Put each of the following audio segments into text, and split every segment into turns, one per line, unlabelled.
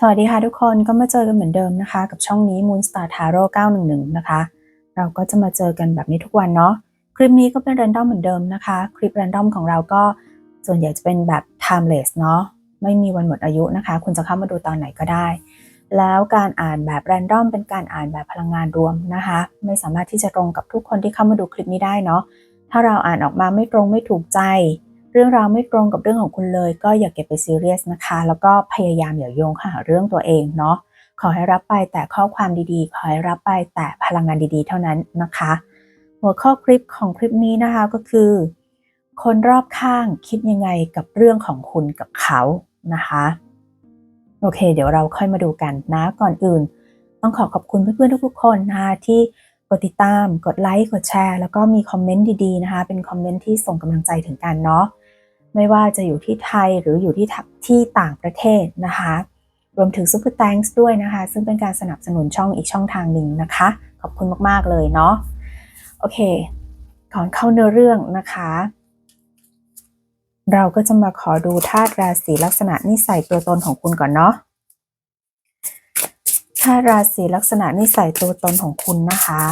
สวัสดีค่ะทุกคนก็มาเจอกันเหมือนเดิมนะคะ กับช่องนี้ Moonstar Tarot 911 นะคะ เราก็จะมาเจอกันแบบนี้ทุกวันเนาะคลิปนี้ก็เป็น r รนดอมเหมือนเดิมนะคะ คลิป r รนดอมของเราก็ส่วนใหญ่จะเป็นแบบ timeless เนาะไม่มีวันหมดอายุนะคะ คุณจะเข้ามาดูตอนไหนก็ได้ แล้วการอ่านแบบ r รนดอมเป็นการอ่านแบบพลังงานรวมนะคะ ไม่สามารถที่จะตรงกับทุกคนที่เข้ามาดูคลิปนี้ได้เนาะถ้าเราอ่านออกมาไม่ตรงไม่ถูกใจ รื่องราวไม่ตรงกับเรื่องของคุณเลย ก็อย่าเก็บไปซีเรียสนะคะ แล้วก็พยายามอย่าโยงข้าหาเรื่องตัวเองเนาะขอให้รับไปแต่ข้อความดีๆ ขอให้รับไปแต่พลังงานดีๆ เท่านั้นนะคะ หัวข้อคลิปของคลิปนี้นะคะก็คือ คนรอบข้างคิดยังไงกับเรื่องของคุณกับเขานะคะโอเค เดี๋ยวเราค่อยมาดูกันนะก่อนอื่น ต้องขอขอบคุณเพื่อนๆทุกๆคนนะคะที่กดติดตาม กดไลค์ กดแชร์ แล้วก็มีคอมเมนต์ดีๆนะคะ เป็นคอมเมนต์ที่ส่งกำลังใจถึงกันเนาะ ไม่ว่าจะอยู่ที่ไทยหรืออยู่ที่ที่ต่างประเทศนะคะ รวมถึง Super Thanks ด้วยนะคะ ซึ่งเป็นการสนับสนุนช่องอีกช่องทางหนึ่งนะคะ ขอบคุณมากๆเลยเนาะโอเค ก่อนเข้าเนื้อเรื่องนะคะ เราก็จะมาขอดูธาตุราศีลักษณะนิสัยตัวตนของคุณก่อนเนาะธาตุราศีลักษณะนิสัยตัวตนของคุณนะคะ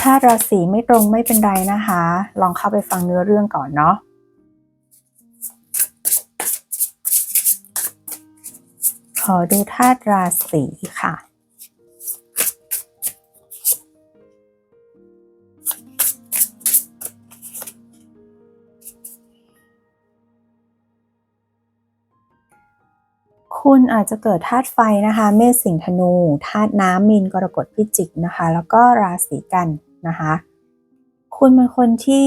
ถ้าราศีไม่ตรงไม่เป็นไรนะคะ ลองเข้าไปฟังเนื้อเรื่องก่อนเนาะขอดูธาตุราศีค่ะคุณอาจจะเกิดธาตุไฟนะคะ เมษสิงธนูธาตุน้ำมีนกรกฎพิจิกนะคะ แล้วก็ราศีกัน นะคะ คุณเป็นคนที่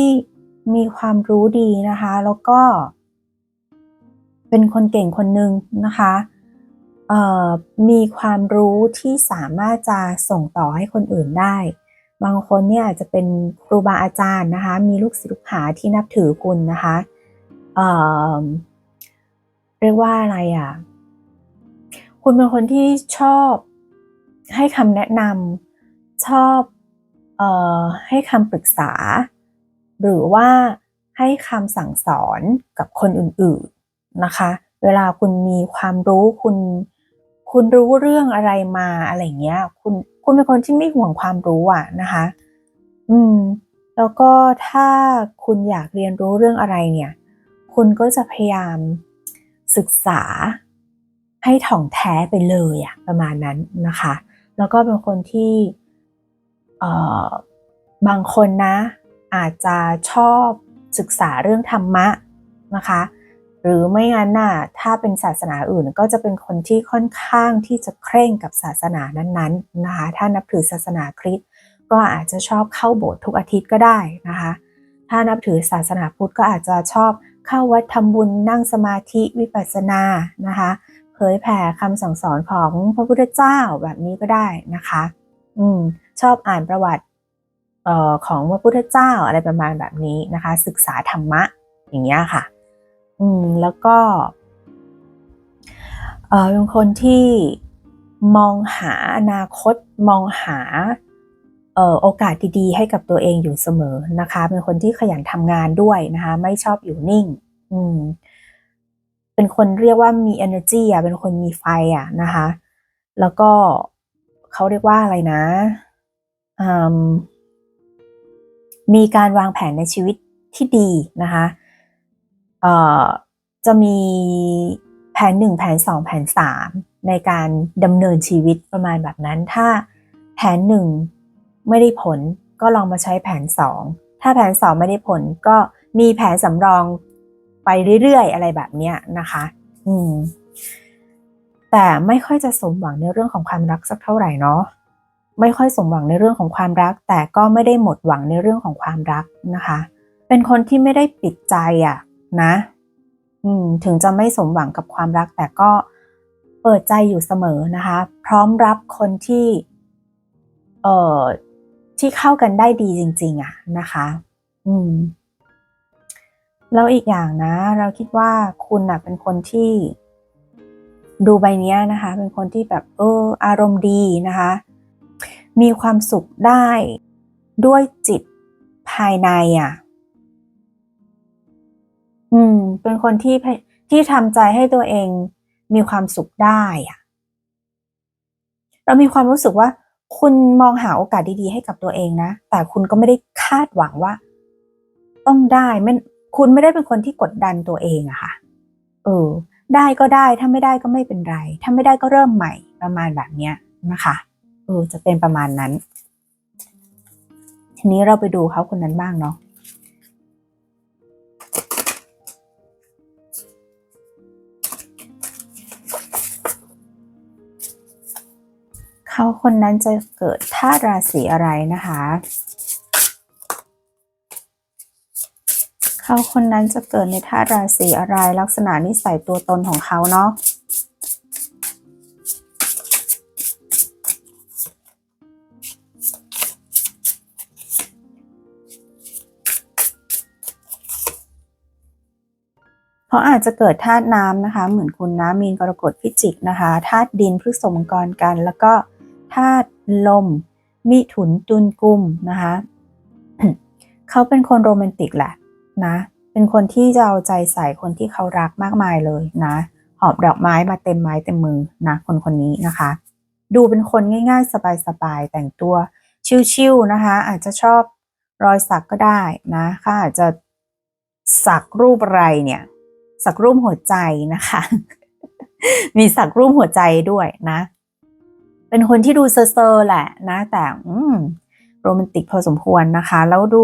มีความรู้ดีนะคะ แล้วก็ เป็นคนเก่งคนหนึ่งนะคะมีความรู้ที่สามารถจะส่งต่อให้คนอื่นได้ บางคนเนี่ยอาจจะเป็นครูบาอาจารย์นะคะ มีลูกศิษย์ลูกหาที่นับถือคุณนะคะเเรียกว่าอะไรอะ คุณเป็นคนที่ชอบให้คำแนะนำชอบ ให้คำปรึกษา หรือว่าให้คำสั่งสอนกับคนอื่นๆนะคะ เวลาคุณมีความรู้คุณคุณรู้เรื่องอะไรมาอะไรเงี้ย คุณคุณเป็นคนที่ไม่ห่วงความรู้อะนะคะ อืม แล้วก็ถ้าคุณอยากเรียนรู้เรื่องอะไรเนี่ย คุณก็จะพยายามศึกษาให้ถ่องแท้ไปเลยอะประมาณนั้นนะคะ แล้วก็เป็นคนที่ บางคนนะอาจจะชอบศึกษาเรื่องธรรมะนะคะ หรือไม่งั้นน่ะถ้าเป็นศาสนาอื่นก็จะเป็นคนที่ค่อนข้างที่จะเคร่งกับศาสนานั้นๆนะคะ ถ้านับถือศาสนาคริสต์ก็อาจจะชอบเข้าโบสถ์ทุกอาทิตย์ก็ได้นะคะ ถ้านับถือศาสนาพุทธก็อาจจะชอบเข้าวัดทำบุญนั่งสมาธิวิปัสสนานะคะ เผยแผ่คำสั่งสอนของพระพุทธเจ้าแบบนี้ก็ได้นะคะ อืม ชอบอ่านประวัติออของพระพุทธเจ้าอะไรประมาณแบบนี้นะคะ ศึกษาธรรมะอย่างเงี้ยค่ะ อืมแล้วก็เออเป็นคนที่มองหาอนาคตมองหาออโอกาสดีๆ ให้กับตัวเองอยู่เสมอนะคะ เป็นคนที่ขยันทำงานด้วยนะคะ ไม่ชอบอยู่นิ่ง อืม เป็นคนเรียกว่ามี energy อะ เป็นคนมีไฟอะนะคะ แล้วก็เขาเรียกว่าอะไรนะ มมีการวางแผนในชีวิตที่ดีนะคะเอ่อจะมีแผนหนึ่งแผนสองแผนสามในการดำเนินชีวิตประมาณแบบนั้น ถ้าแผนหนึ่งไม่ได้ผลก็ลองมาใช้แผนสองถ้าแผนสองไม่ได้ผลก็มีแผนสำรองไปเรื่อยๆ อะไรแบบเนี้ยนะคะ อืม แต่ไม่ค่อยจะสมหวังในเรื่องของความรักสักเท่าไหร่เนาะ ไม่ค่อยสมหวังในเรื่องของความรัก แต่ก็ไม่ได้หมดหวังในเรื่องของความรักนะคะ เป็นคนที่ไม่ได้ปิดใจอะนะอืมถึงจะไม่สมหวังกับความรัก แต่ก็เปิดใจอยู่เสมอนะคะ พร้อมรับคนที่เอ่อที่เข้ากันได้ดีจริง ๆอะนะคะ อืมแล้วอีกอย่างนะ เราคิดว่าคุณน่ะเป็นคนที่ดูใบเนี้ยนะคะ เป็นคนที่แบบเอออารมณ์ดีนะคะ มีความสุขได้ ด้วยจิตภายในอะ อืม เป็นคนที่พยที่ทำใจให้ตัวเองมีความสุขได้อะเรามีความรู้สึกว่า คุณมองหาโอกาสดีๆ ให้กับตัวเองนะ แต่คุณก็ไม่ได้คาดหวังว่า ต้องได้ไม่คุณไม่ได้เป็นคนที่กดดันตัวเองอะค่ะ เออ ได้ก็ได้ ถ้าไม่ได้ก็ไม่เป็นไร ถ้าไม่ได้ก็เริ่มใหม่ประมาณแบบเนี้ยนะคะ ออจะเป็นประมาณนั้น ทีนี้เราไปดูเขาคนนั้นบ้างเนาะเขาคนนั้นจะเกิดธาตุราศีอะไรนะคะ เขาคนนั้นจะเกิดในธาตุราศีอะไรลักษณะนิสัยตัวตนของเขาเนาะ เขาอาจจะเกิดธาตุน้ำนะคะ เหมือนคุณนะมีนกรกฎพิจิกนะคะธาตุดินพฤกษมังกรกัน แล้วก็ธาตุลม มิถุนตุลกุมนะคะเขาเป็นคนโรแมนติกแหละนะ เป็นคนที่จะเอาใจใส่คนที่เขารักมากมายเลยนะหอบดอกไม้มาเต็มไม้เต็มมือนะคนคนนี้นะคะ ดูเป็นคนง่ายๆ สบายๆ แต่งตัวชิวๆนะคะ อาจจะชอบรอยสักก็ได้นะเขาอาจจะสักรูปอะไรเนี่ย สักรูปหัวใจนะคะ มีสักรูปหัวใจด้วยนะ เป็นคนที่ดูเซอร์ๆแหละนะ แต่อืโรแมนติกพอสมควรนะคะ แล้วดู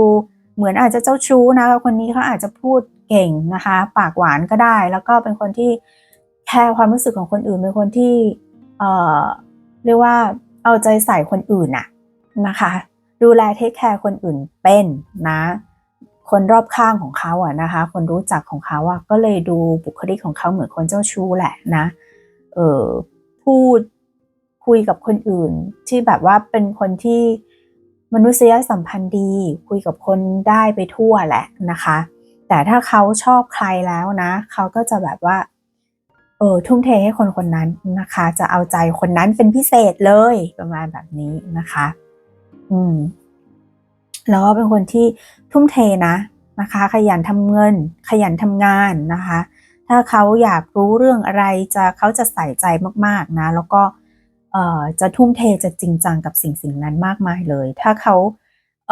เหมือนอาจจะเจ้าชู้นะคะ คนนี้เขาอาจจะพูดเก่งนะคะ ปากหวานก็ได้ แล้วก็เป็นคนที่แคร์ความรู้สึกของคนอื่น เป็นคนที่ เอ่อ เรียกว่าเอาใจใส่คนอื่นน่ะนะคะ ดูแลเทคแคร์คนอื่นเป็นนะ คนรอบข้างของเขาอะนะคะ คนรู้จักของเขาอะก็เลยดูบุคลิกของเขาเหมือนคนเจ้าชู้แหละนะ เออพูดคุยกับคนอื่น ที่แบบว่าเป็นคนที่มนุษยสัมพันธ์ดี คุยกับคนได้ไปทั่วแหละนะคะ แต่ถ้าเขาชอบใครแล้วนะ เขาก็จะแบบว่า เออทุ่มเทให้คนคนนั้นนะคะ จะเอาใจคนนั้นเป็นพิเศษเลยประมาณแบบนี้นะคะ อืมแล้วก็เป็นคนที่ ทุ่มเทนะนะคะ ขยันทำเงิน ขยันทำงานนะคะ ถ้าเขาอยากรู้เรื่องอะไรจะเขาจะใส่ใจมากๆนะ แล้วก็จะทุ่มเทจะจริงจังกับสิ่งสิ่งนั้นมากมายเลย ถ้าเขาเ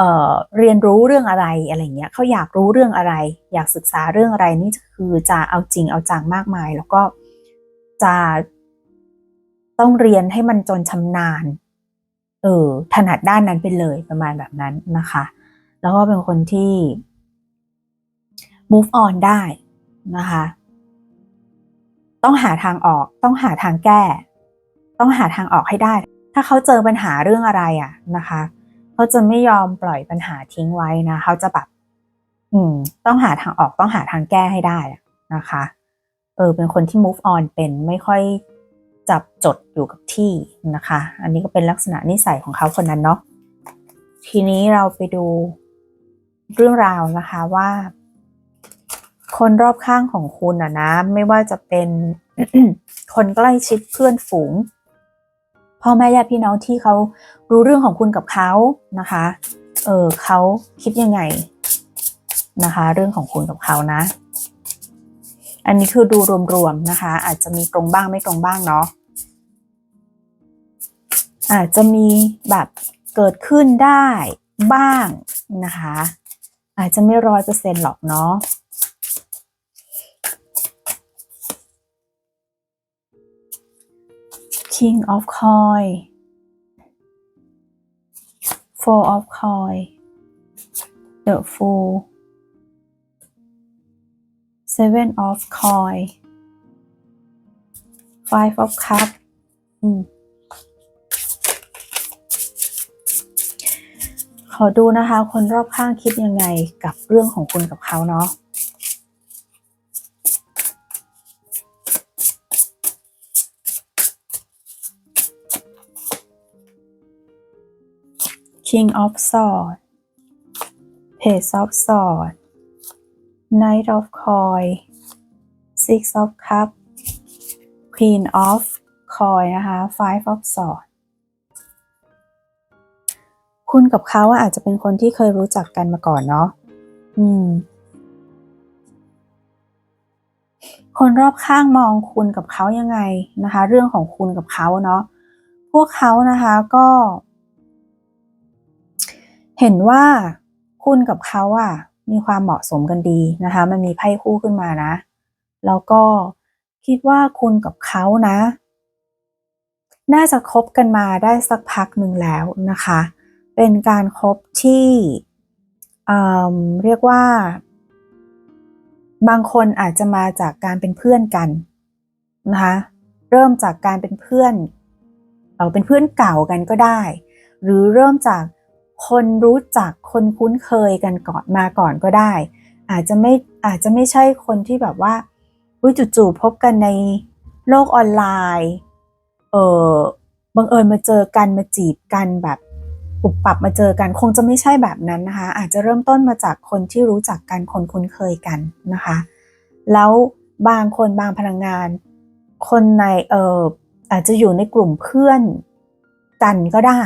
เรียนรู้เรื่องอะไรอะไรเงี้ยเขาอยากรู้เรื่องอะไร อยากศึกษาเรื่องอะไรนี่คือจะเอาจริงเอาจังมากมาย แล้วก็จะต้องเรียนให้มันจนชำนาญ เออถนัดด้านนั้นไปเลยประมาณแบบนั้นนะคะ แล้วก็เป็นคนที่ move on ได้นะคะ ต้องหาทางออก ต้องหาทางแก้ ต้องหาทางออกให้ได้ ถ้าเขาเจอปัญหาเรื่องอะไรอะนะคะ เขาจะไม่ยอมปล่อยปัญหาทิ้งไว้นะเขาจะแบบอืม ต้องหาทางออกต้องหาทางแก้ให้ได้นะคะ เออ เป็นคนที่ move on เป็นไม่ค่อยจับจดอยู่กับที่นะคะ อันนี้ก็เป็นลักษณะนิสัยของเขาคนนั้นเนาะ ทีนี้เราไปดู เรื่องราวนะคะว่า คนรอบข้างของคุณอะนะ ไม่ว่าจะเป็นคนใกล้ชิดเพื่อนฝูง พ่อแม่ญาติพี่น้องที่เขารู้เรื่องของคุณกับเขานะคะ เออเขาคิดยังไงนะคะ เรื่องของคุณกับเขานะ อันนี้คือดูรวมๆนะคะ อาจจะมีตรงบ้างไม่ตรงบ้างเนาะอาจจะมีแบบเกิดขึ้นได้บ้างนะคะ อาจจะไม่ร้อยเปอร์เซ็นต์หรอกเนาะ King of Coin Four of Coin The Fool Seven of Coin Five of Cup อืม ขอดูนะคะ คนรอบข้างคิดยังไงกับเรื่องของคุณกับเขาเนาะ King of Swords Page of Swords Knight of Coin Six of Cup Queen of Coin นะคะ Five of Swords คุณกับเขาอาจจะเป็นคนที่เคยรู้จักกันมาก่อนเนาะอืม คนรอบข้างมองคุณกับเขายังไงนะคะ เรื่องของคุณกับเขาเนาะพวกเขานะคะก็ เห็นว่าคุณกับเขาอะมีความเหมาะสมกันดีนะคะ มันมีไพ่คู่ขึ้นมานะ แล้วก็คิดว่าคุณกับเขานะ น่าจะคบกันมาได้สักพักหนึ่งแล้วนะคะ เป็นการครบที่เเรียกว่า บางคนอาจจะมาจากการเป็นเพื่อนกันนะคะเริ่มจากการเป็นเพื่อนเออเป็นเพื่อนเก่ากันก็ได้ หรือเริ่มจากคนรู้จักคนคุ้นเคยกันก่อนมาก่อนก็ได้ อาจจะไม่อาจจะไม่ใช่คนที่แบบว่าอุ๊ยจู่ๆพบกันในโลกออนไลน์เออบังเอิญมาเจอกันมาจีบกันแบบ ปุบปับมาเจอกันคงจะไม่ใช่แบบนั้นนะคะ อาจจะเริ่มต้นมาจากคนที่รู้จักกันคนคุ้นเคยกันนะคะ แล้วบางคนบางพลังงาน คนในเอออาจจะอยู่ในกลุ่มเพื่อนกันก็ได้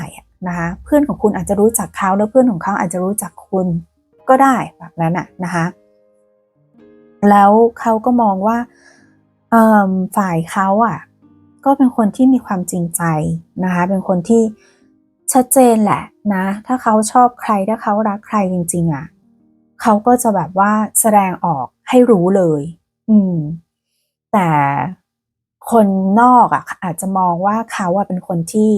นะคะเพื่อนของคุณอาจจะรู้จักเขาแล้วเพื่อนของเขาอาจจะรู้จักคุณก็ได้แบบนั้นอะนะคะแล้วเขาก็มองว่าฝ่ายเขาอะ ก็เป็นคนที่มีความจริงใจนะคะเป็นคนที่ ชัดเจนแหละนะ ถ้าเขาชอบใครถ้าเขารักใครจริง ๆอะเขาก็จะแบบว่าแสดงออกให้รู้เลย อืม แต่คนนอกอะ อาจจะมองว่าเขาอะเป็นคนที่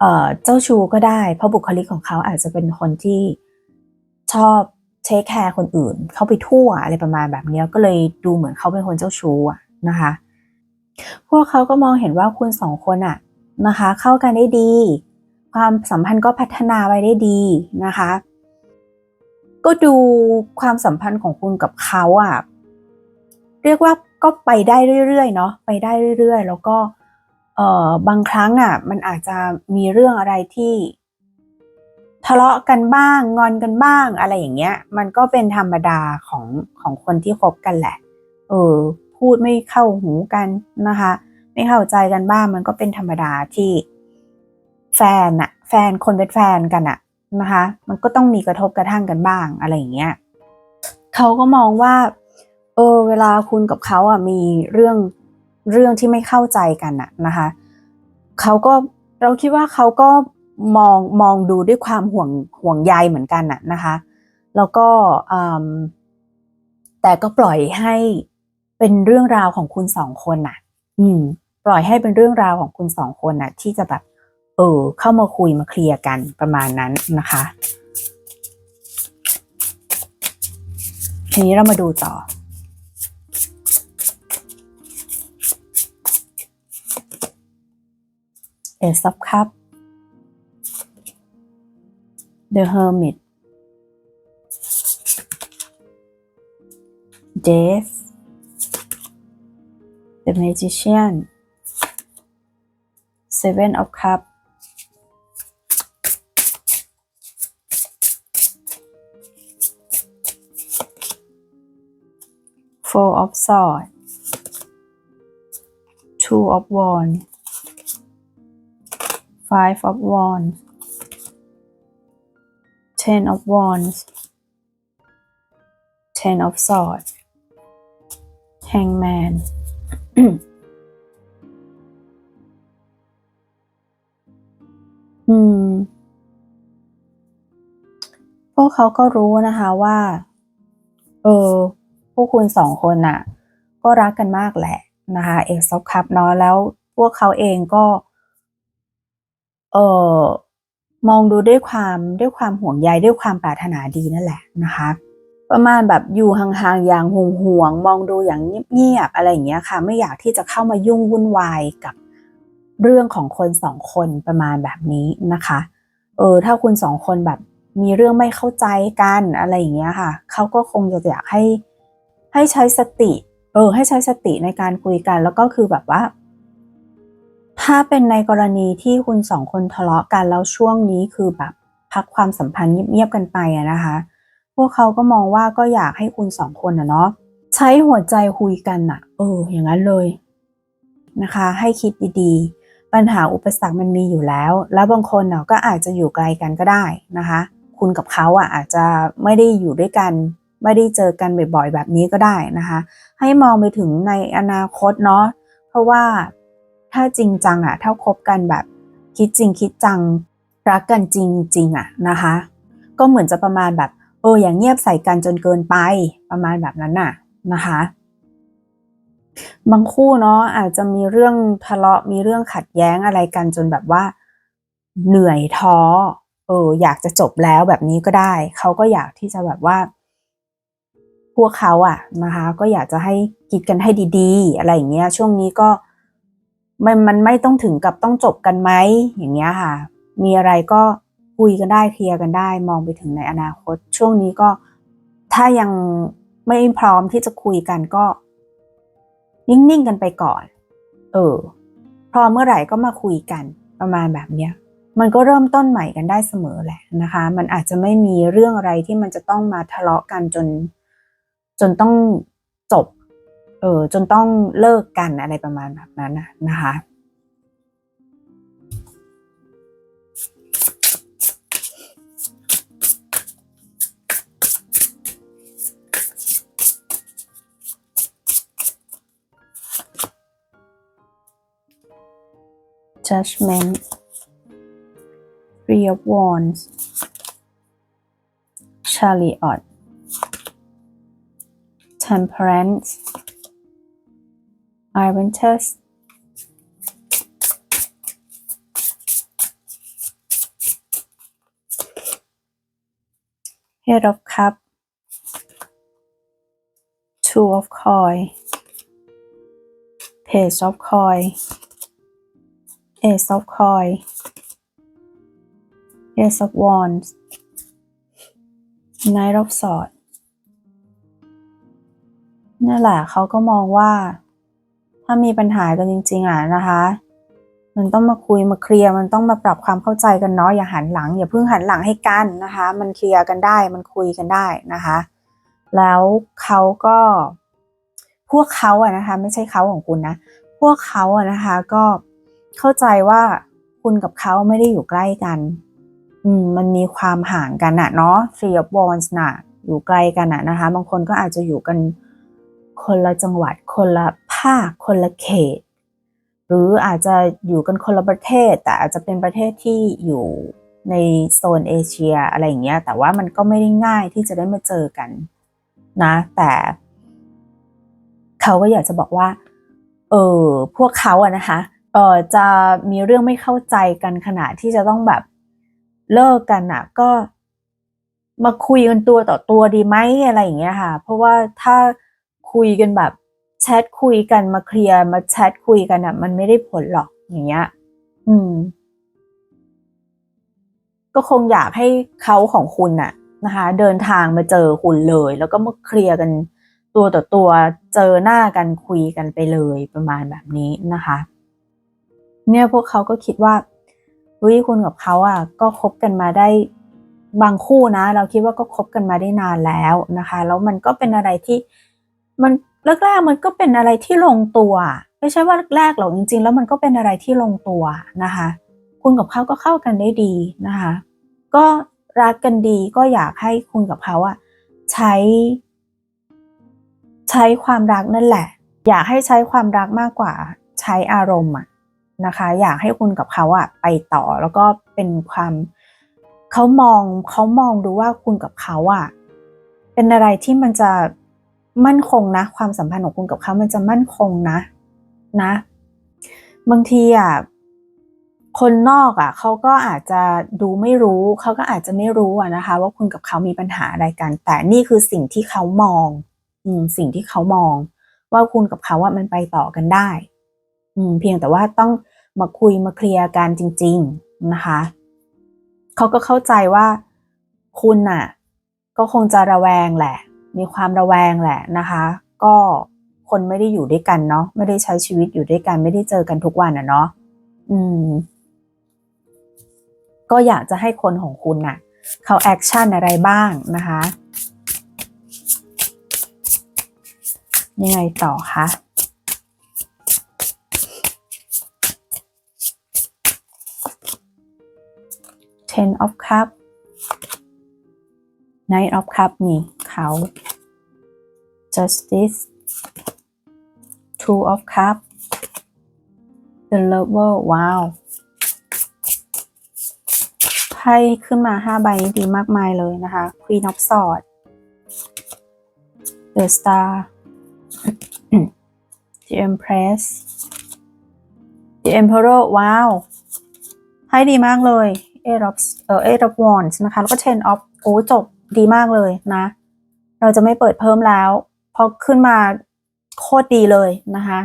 เอ่อเจ้าชู้ก็ได้ เพราะบุคลิกของเขาอาจจะเป็นคนที่ชอบเทคแคร์คนอื่น เขาไปทั่วอะไรประมาณแบบเนี้ยก็เลยดูเหมือนเขาเป็นคนเจ้าชู้อะนะคะ พวกเขาก็มองเห็นว่าคุณสองคนอะ นะคะ เข้ากันได้ดี ความสัมพันธ์ก็พัฒนาไปได้ดีนะคะ ก็ดูความสัมพันธ์ของคุณกับเขาอะเรียกว่าก็ไปได้เรื่อยๆเนาะไปได้เรื่อยๆ แล้วก็เอ่อบางครั้งอะมันอาจจะมีเรื่องอะไรที่ทะเลาะกันบ้าง งอนกันบ้างอะไรอย่างเงี้ย มันก็เป็นธรรมดาของของคนที่คบกันแหละ เออ พูดไม่เข้าหูกันนะคะ ไม่เข้าใจกันบ้างมันก็เป็นธรรมดาที่แฟนอะแฟนคนเป็นแฟนกันอะนะคะ มันก็ต้องมีกระทบกระทั่งกันบ้างอะไรอย่างเงี้ยเขาก็มองว่าเออเวลาคุณกับเขาอะมีเรื่องเรื่องที่ไม่เข้าใจกันอะนะคะเขาก็เราคิดว่าเขาก็มองมองดูด้วยความห่วงห่วงใยเหมือนกันอะนะคะ แล้วก็แต่ก็ปล่อยให้เป็นเรื่องราวของคุณสองคนน่ะ อืม ปล่อยให้เป็นเรื่องราวของคุณสองคนน่ะที่จะแบบเออเข้ามาคุยมาเคลียร์กันประมาณนั้นนะคะทีนี้เรามาดูต่อ Ace of Cup The Hermit Death The Magician Seven of Cup. Four of Swords Two of Wands Five of Wands Ten of Wands Ten of Swords Hangman อืม พวกเขาก็รู้นะคะว่า เออ พวกคุณสองคนน่ะ ก็รักกันมากแหละนะคะเอกซอฟคัพเนาะแล้วพวกเขาเองก็ เออมองดูด้วยความด้วยความห่วงใยด้วยความปรารถนาดีนั่นแหละนะคะ ประมาณแบบอยู่ห่างๆอย่างห่วงห่วงๆมองดูอย่างเงียบๆอะไรอย่างเงี้ยค่ะ ไม่อยากที่จะเข้ามายุ่งวุ่นวายกับ เรื่องของคนสองคนประมาณแบบนี้นะคะ เออถ้าคุณสองคนแบบมีเรื่องไม่เข้าใจกันอะไรอย่างเงี้ยค่ะ เขาก็คงจะอยากให้ให้ใช้สติ เออ ให้ใช้สติในการคุยกัน แล้วก็คือแบบว่า ถ้าเป็นในกรณีที่คุณสองคนทะเลาะกันแล้วช่วงนี้คือแบบพักความสัมพันธ์เงียบๆกันไปอะนะคะ พวกเขาก็มองว่าก็อยากให้คุณสองคนอะเนาะใช้หัวใจคุยกันอะเออ อย่างนั้นเลยนะคะ ให้คิดดีๆ ปัญหาอุปสรรคมันมีอยู่แล้ว แล้วบางคนเนาะก็อาจจะอยู่ไกลกันก็ได้นะคะ คุณกับเขาอะอาจจะไม่ได้อยู่ด้วยกัน ไม่ได้เจอกันบ่อยๆแบบนี้ก็ได้นะคะ ให้มองไปถึงในอนาคตเนาะเพราะว่าถ้าจริงจังอะถ้าคบกันแบบคิดจริงคิดจังรักกันจริงๆอะนะคะ ก็เหมือนจะประมาณแบบเอออย่างเงียบใส่กันจนเกินไปประมาณแบบนั้นน่ะนะคะ บางคู่เนาะอาจจะมีเรื่องทะเลาะมีเรื่องขัดแย้งอะไรกันจนแบบว่า เหนื่อยท้อเอออยากจะจบแล้วแบบนี้ก็ได้ เขาก็อยากที่จะแบบว่า พวกเขาอะนะคะ ก็อยากจะให้คิดกันให้ดีๆ อะไรอย่างเงี้ย ช่วงนี้ก็มันมันไม่ต้องถึงกับต้องจบกันไหมอย่างเงี้ยค่ะ มีอะไรก็คุยกันได้เคลียร์กันได้ มองไปถึงในอนาคต ช่วงนี้ก็ถ้ายังไม่พร้อมที่จะคุยกันก็ นิ่งๆกันไปก่อน เออ พอเมื่อไหร่ก็มาคุยกันประมาณแบบเนี้ยมันก็เริ่มต้นใหม่กันได้เสมอแหละนะคะ มันอาจจะไม่มีเรื่องอะไรที่มันจะต้องมาทะเลาะกันจน จนต้องจบ เออจนต้องเลิกกันอะไรประมาณแบบนั้นนะนะคะ judgment three of wands chariot temperance iventus head of cup. Two of coin. Page of coin Ace of Coin Ace of Wands Knight of Swords นั่นแหละเขาก็มองว่า ถ้ามีปัญหากันจริง ๆอะนะคะ มันต้องมาคุยมาเคลียร์มันต้องมาปรับความเข้าใจกันเนาะอย่าหันหลัง อย่าเพิ่งหันหลังให้กันนะคะ มันเคลียร์กันได้มันคุยกันได้นะคะ แล้วเขาก็พวกเขาอะนะคะ ไม่ใช่เขาของคุณนะ พวกเขาอะนะคะก็ เข้าใจว่าคุณกับเขาไม่ได้อยู่ใกล้กัน อืม มันมีความห่างกันอะเนาะ Three of Wands น่ะอยู่ไกลกันอะนะคะ บางคนก็อาจจะอยู่กันคนละจังหวัด คนละภาค คนละเขต หรืออาจจะอยู่กันคนละประเทศ แต่อาจจะเป็นประเทศที่อยู่ในโซนเอเชียอะไรอย่างเงี้ย แต่ว่ามันก็ไม่ได้ง่ายที่จะได้มาเจอกันนะ แต่ เขาก็อยากจะบอกว่า เออ พวกเขาอะนะคะ เออจะมีเรื่องไม่เข้าใจกันขนาดที่จะต้องแบบเลิกกันอะก็มาคุยกันตัวต่อตัวดีไหมอะไรอย่างเงี้ยค่ะ เพราะว่าถ้าคุยกันแบบแชทคุยกันมาเคลียร์มาแชทคุยกันอะมันไม่ได้ผลหรอกอย่างเงี้ย อืม ก็คงอยากให้เขาของคุณน่ะ นะคะ เดินทางมาเจอคุณเลย แล้วก็มาเคลียร์กันตัวต่อตัวเจอหน้ากันคุยกันไปเลยประมาณแบบนี้นะคะ เนี่ยพวกเขาก็คิดว่าเฮ้ยคุณกับเขาอะก็คบกันมาได้บางคู่นะ เราคิดว่าก็คบกันมาได้นานแล้วนะคะ แล้วมันก็เป็นอะไรที่มันแรกๆมันก็เป็นอะไรที่ลงตัว ไม่ใช่ว่าแรกๆหรอกจริง ๆ แล้วมันก็เป็นอะไรที่ลงตัวนะคะ คุณกับเขาก็เข้ากันได้ดีนะคะ ก็รักกันดีก็อยากให้คุณกับเขาอะใช้ ใช้ความรักนั่นแหละ อยากให้ใช้ความรักมากกว่าใช้อารมณ์อะ นะคะ อยากให้คุณกับเขาอะไปต่อแล้วก็เป็นความเขามองเขามองดูว่าคุณกับเขาอะเป็นอะไรที่มันจะมั่นคงนะ ความสัมพันธ์ของคุณกับเขามันจะมั่นคงนะ นะ บางทีอะคนนอกอะเขาก็อาจจะดูไม่รู้เขาก็อาจจะไม่รู้อะนะคะ ว่าคุณกับเขามีปัญหาอะไรกัน แต่นี่คือสิ่งที่เขามอง อืมสิ่งที่เขามอง ว่าคุณกับเขาว่ามันไปต่อกันได้ เพียงแต่ว่าต้องมาคุยมาเคลียร์กันจริง ๆนะคะเขาก็เข้าใจว่าคุณน่ะ ก็คงจะระแวงแหละ มีความระแวงแหละนะคะ ก็คนไม่ได้อยู่ด้วยกันเนาะไม่ได้ใช้ชีวิตอยู่ด้วยกัน ไม่ได้เจอกันทุกวันอะเนาะอืม ก็อยากจะให้คนของคุณน่ะเขาแอคชั่นอะไรบ้างนะคะ ยังไงต่อคะ Ten of Cup Knight of Cup นี่เขา justice two of cup the lover ว้าวไพ่ขึ้นมาห้าใบนี้ดีมากมายเลยนะคะ Queen of Swords The Star The Empress The Emperor ว้าวไพ่ดีมากเลย Eight of เอ่อ Eight of Wands นะคะ แล้วก็ Ten of โอ้จบดีมากเลยนะ เราจะไม่เปิดเพิ่มแล้วพราะขึ้นมาโคตรดีเลยนะคะ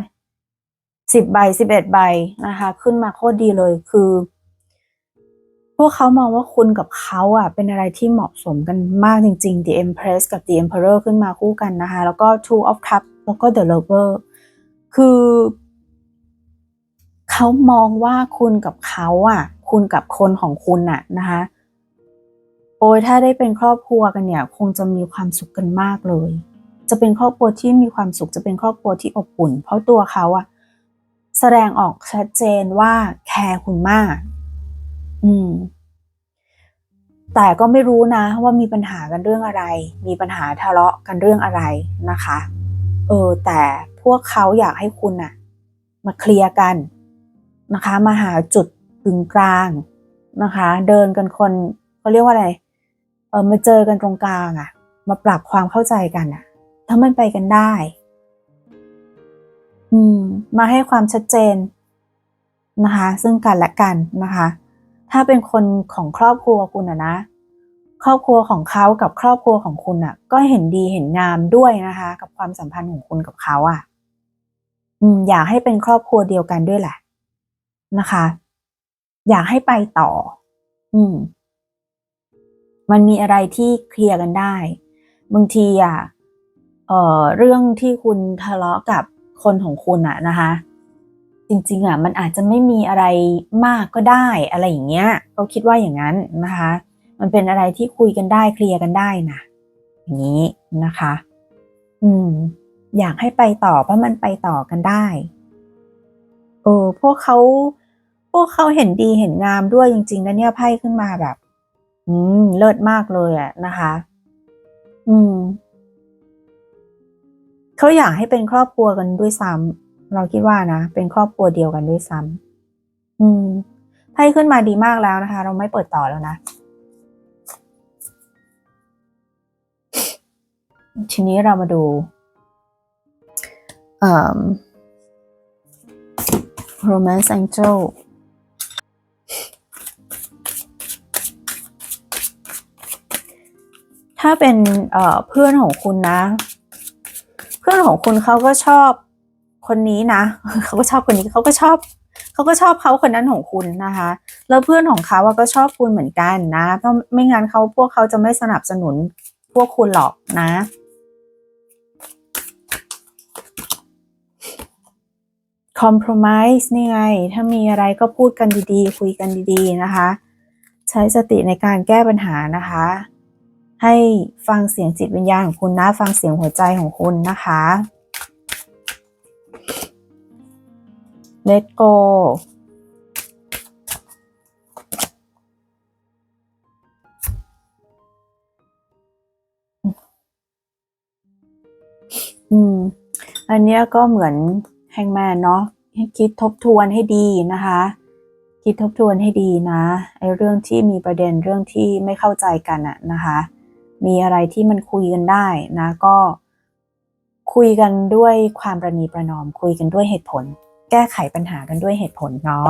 สิบใบสิบเอ็ดใบนะคะ ขึ้นมาโคตรดีเลยคือ พวกเขามองว่าคุณกับเขาอะ เป็นอะไรที่เหมาะสมกันมากจริงๆ The Empress กับ The Emperor ขึ้นมาคู่กันนะคะ แล้วก็ Two of Cups แล้วก็ The Lover คือ เขามองว่าคุณกับเขาอะ คุณกับคนของคุณอะนะคะ โอ้ยถ้าได้เป็นครอบครัวกันเนี่ย คงจะมีความสุขกันมากเลย จะเป็นครอบครัวที่มีความสุขจะเป็นครอบครัวที่อบอุ่น เพราะตัวเขาอะแสดงออกชัดเจนว่าแคร์คุณมาก อืม แต่ก็ไม่รู้นะ ว่ามีปัญหากันเรื่องอะไร มีปัญหาทะเลาะกันเรื่องอะไรนะคะ เออ แต่พวกเขาอยากให้คุณอะมาเคลียร์กันนะคะ มาหาจุด งกลางนะคะ เดินกันคนเขาเรียกว่าอะไรเออมาเจอกันตรงกลางอะมาปรับความเข้าใจกันอะถ้ามันไปกันได้ อืม มาให้ความชัดเจนนะคะ ซึ่งกันและกันนะคะ ถ้าเป็นคนของครอบครัวคุณอะนะครอบครัวของเขากับครอบครัวของคุณอะก็เห็นดีเห็นงามด้วยนะคะ กับความสัมพันธ์ของคุณกับเขาอะอืม อยากให้เป็นครอบครัวเดียวกันด้วยแหละนะคะ อยากให้ไปต่อ อืม มันมีอะไรที่เคลียร์กันได้ บางทีอะเอ่อเรื่องที่คุณทะเลาะกับคนของคุณอะนะคะ จริง ๆอะมันอาจจะไม่มีอะไรมากก็ได้อะไรอย่างเงี้ยเราคิดว่าอย่างนั้นนะคะ มันเป็นอะไรที่คุยกันได้เคลียร์กันได้นะอย่างนี้นะคะ อืม อยากให้ไปต่อเพราะมันไปต่อกันได้เออพวกเขา พวกเขาเห็นดีเห็นงามด้วยจริงๆนะเนี่ยไพ่ขึ้นมาแบบ อืม เลิศมากเลยอะนะคะ อืมเขาอยากให้เป็นครอบครัวกันด้วยซ้ำเราคิดว่านะเป็นครอบครัวเดียวกันด้วยซ้ำอืมไพ่ขึ้นมาดีมากแล้วนะคะ เราไม่เปิดต่อแล้วนะทีนี้เรามาดูเอ่อ romance angel ถ้าเป็นเพื่อนของคุณนะ เพื่อนของคุณเขาก็ชอบคนนี้นะเขาก็ชอบคนนี้เขาก็ชอบเขาก็ชอบเขาคนนั้นของคุณนะคะ แล้วเพื่อนของเขาก็ชอบคุณเหมือนกันนะเพราะไม่งั้นเขาพวกเขาจะไม่สนับสนุนพวกคุณหรอกนะ compromise นี่ไง ถ้ามีอะไรก็พูดกันดีๆ คุยกันดีๆนะคะ ใช้สติในการแก้ปัญหานะคะ ให้ฟังเสียงจิตวิญญาณของคุณนะ ฟังเสียงหัวใจของคุณนะคะ let go อืม อันเนี้ยก็เหมือนแฮงแมนเนาะให้คิดทบทวนให้ดีนะคะ คิดทบทวนให้ดีนะไอ้เรื่องที่มีประเด็นเรื่องที่ไม่เข้าใจกันอะนะคะ มีอะไรที่มันคุยกันได้นะ ก็คุยกันด้วยความประนีประนอม คุยกันด้วยเหตุผล แก้ไขปัญหากันด้วยเหตุผลเนาะ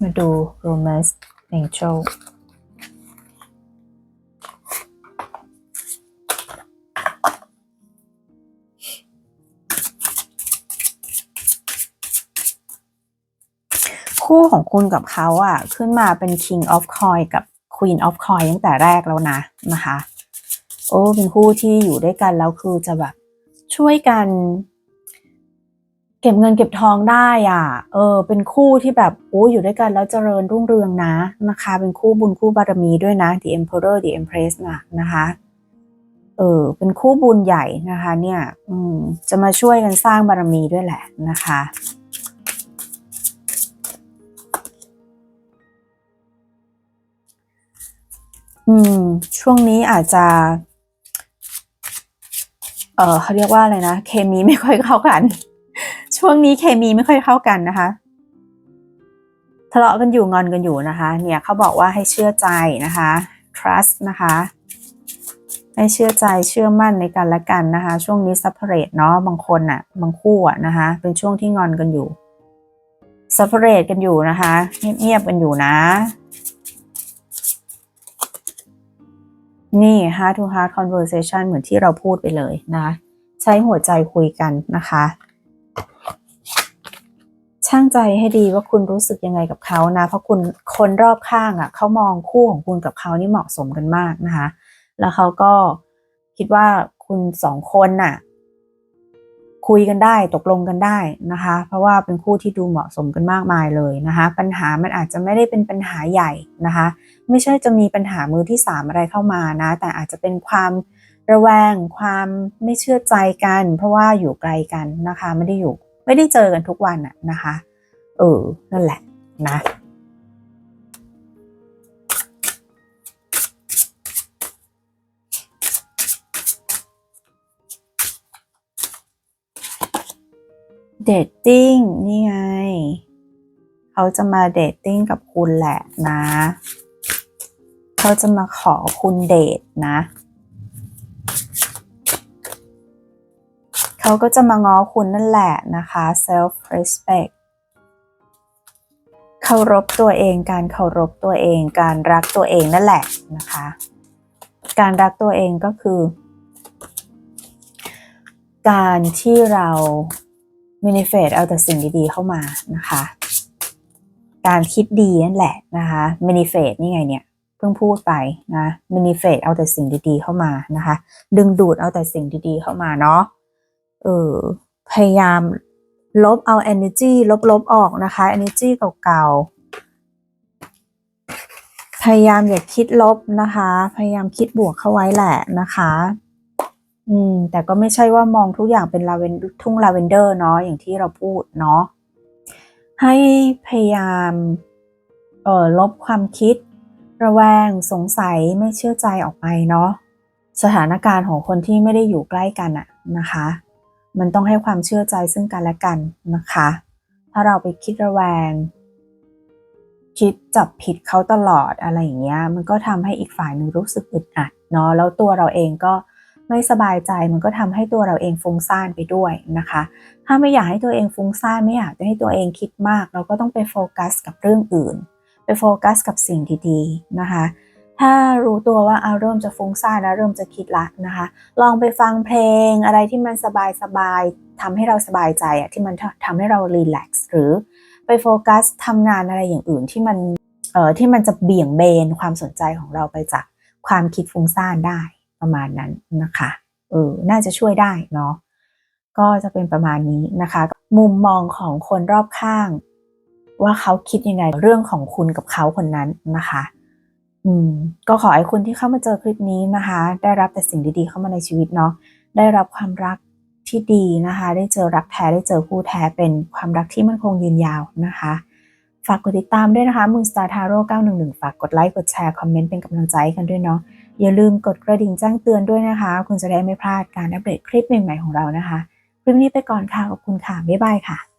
มาดู romance angel คู่ของคุณกับเขาอะขึ้นมาเป็น King of Coin กับ Queen of Coin ตั้งแต่แรกแล้วนะนะคะ โอ้เป็นคู่ที่อยู่ด้วยกันแล้วคือจะแบบช่วยกัน เก็บเงินเก็บทองได้อะ เออ เป็นคู่ที่แบบโอ้อยู่ด้วยกันแล้วเจริญรุ่งเรืองนะนะคะ เป็นคู่บุญคู่บารมีด้วยนะ The Emperor The Empress นะนะคะเออเป็นคู่บุญใหญ่นะคะ เนี่ยอืมจะมาช่วยกันสร้างบารมีด้วยแหละนะคะ อืม ช่วงนี้อาจจะ เออเขาเรียกว่าอะไรนะ เคมีไม่ค่อยเข้ากัน ช่วงนี้เคมีไม่ค่อยเข้ากันนะคะ ทะเลาะกันอยู่งอนกันอยู่นะคะ เนี่ยเขาบอกว่าให้เชื่อใจนะคะ trust นะคะ ให้เชื่อใจเชื่อมั่นในกันและกันนะคะ ช่วงนี้ separate เนาะบางคนอะบางคู่อะนะคะ เป็นช่วงที่งอนกันอยู่ separate กันอยู่นะคะ เงียบๆกันอยู่นะ นี่ heart to heart conversation เหมือนที่เราพูดไปเลยนะ ใช้หัวใจคุยกันนะคะ ช่างใจให้ดีว่าคุณรู้สึกยังไงกับเขานะ เพราะคุณคนรอบข้างอะ่ะเขามองคู่ของคุณกับเขานี่เหมาะสมกันมากนะคะ แล้วเขาก็คิดว่าคุณสองคนน่ะ คุยกันได้ตกลงกันได้นะคะ เพราะว่าเป็นคู่ที่ดูเหมาะสมกันมากมายเลยนะคะ ปัญหามันอาจจะไม่ได้เป็นปัญหาใหญ่นะคะ ไม่ใช่จะมีปัญหามือที่สามอะไรเข้ามานะ แต่อาจจะเป็นความระแวงความไม่เชื่อใจกัน เพราะว่าอยู่ไกลกันนะคะ ไม่ได้อยู่ไม่ได้เจอกันทุกวันอะนะคะ เออนั่นแหละนะ เดทติ้งนี่ไง เขาจะมาเดทติ้งกับคุณแหละนะ เขาจะมาขอคุณเดทนะ เขาก็จะมาง้อคุณนั่นแหละนะคะ self respect เคารพตัวเองการเคารพตัวเอง การรักตัวเองนั่นแหละนะคะ การรักตัวเองก็คือ การที่เรา manifest เอาแต่สิ่งดีๆเข้ามานะคะ การคิดดีนั่นแหละนะคะ manifest นี่ไงเนี่ยเพิ่งพูดไปนะ manifest เอาแต่สิ่งดีๆเข้ามานะคะ ดึงดูดเอาแต่สิ่งดีๆเข้ามาเนาะเออพยายามลบเอา energy ลบๆออกนะคะ energy เก่าๆ พยายามอย่าคิดลบนะคะ พยายามคิดบวกเข้าไว้แหละนะคะ อืม แต่ก็ไม่ใช่ว่ามองทุกอย่างเป็นลาเวนทุ่งลาเวนเดอร์เนาะอย่างที่เราพูดเนาะให้พยายามเอ่อลบความคิด ระแวงสงสัยไม่เชื่อใจออกไปเนาะสถานการณ์ของคนที่ไม่ได้อยู่ใกล้กันอะนะคะ มันต้องให้ความเชื่อใจซึ่งกันและกันนะคะ ถ้าเราไปคิดระแวง คิดจับผิดเขาตลอดอะไรอย่างเงี้ยมันก็ทำให้อีกฝ่ายหนึ่งรู้สึกอึดอัดเนาะแล้วตัวเราเองก็ ไม่สบายใจมันก็ทำให้ตัวเราเองฟุ้งซ่านไปด้วยนะคะ ถ้าไม่อยากให้ตัวเองฟุ้งซ่านไม่อยากจะให้ตัวเองคิดมาก เราก็ต้องไปโฟกัสกับเรื่องอื่น ไปโฟกัสกับสิ่งดีๆนะคะ ถ้ารู้ตัวว่าเอาเริ่มจะฟุ้งซ่านแล้วเริ่มจะคิดละนะคะ ลองไปฟังเพลงอะไรที่มันสบายสบายๆทำให้เราสบายใจอะที่มันทำให้เรารีแลกซ์หรือไปโฟกัสทำงานอะไรอย่างอื่นที่มันเอ่อที่มันจะเบี่ยงเบนความสนใจของเราไปจากความคิดฟุ้งซ่านได้ ประมาณนั้นนะคะเออน่าจะช่วยได้เนาะก็จะเป็นประมาณนี้นะคะ มุมมองของคนรอบข้าง ว่าเขาคิดยังไงเรื่องของคุณกับเขาคนนั้นนะคะ อืม ก็ขอให้คุณที่เข้ามาเจอคลิปนี้นะคะ ได้รับแต่สิ่งดีๆเข้ามาในชีวิตเนาะได้รับความรักที่ดีนะคะ ได้เจอรักแท้ได้เจอคู่แท้เป็นความรักที่มั่นคงยืนยาวนะคะ ฝากกดติดตามด้วยนะคะมูนสตาร์ทาโร่911 ฝากกดไลค์กดแชร์ คอมเมนต์เป็นกำลังใจกันด้วยเนาะ อย่าลืมกดกระดิ่งแจ้งเตือนด้วยนะคะ คุณจะได้ไม่พลาดการอัปเดตคลิปใหม่ๆของเรานะคะ คลิปนี้ไปก่อนค่ะ ขอบคุณค่ะ บ๊ายบายค่ะ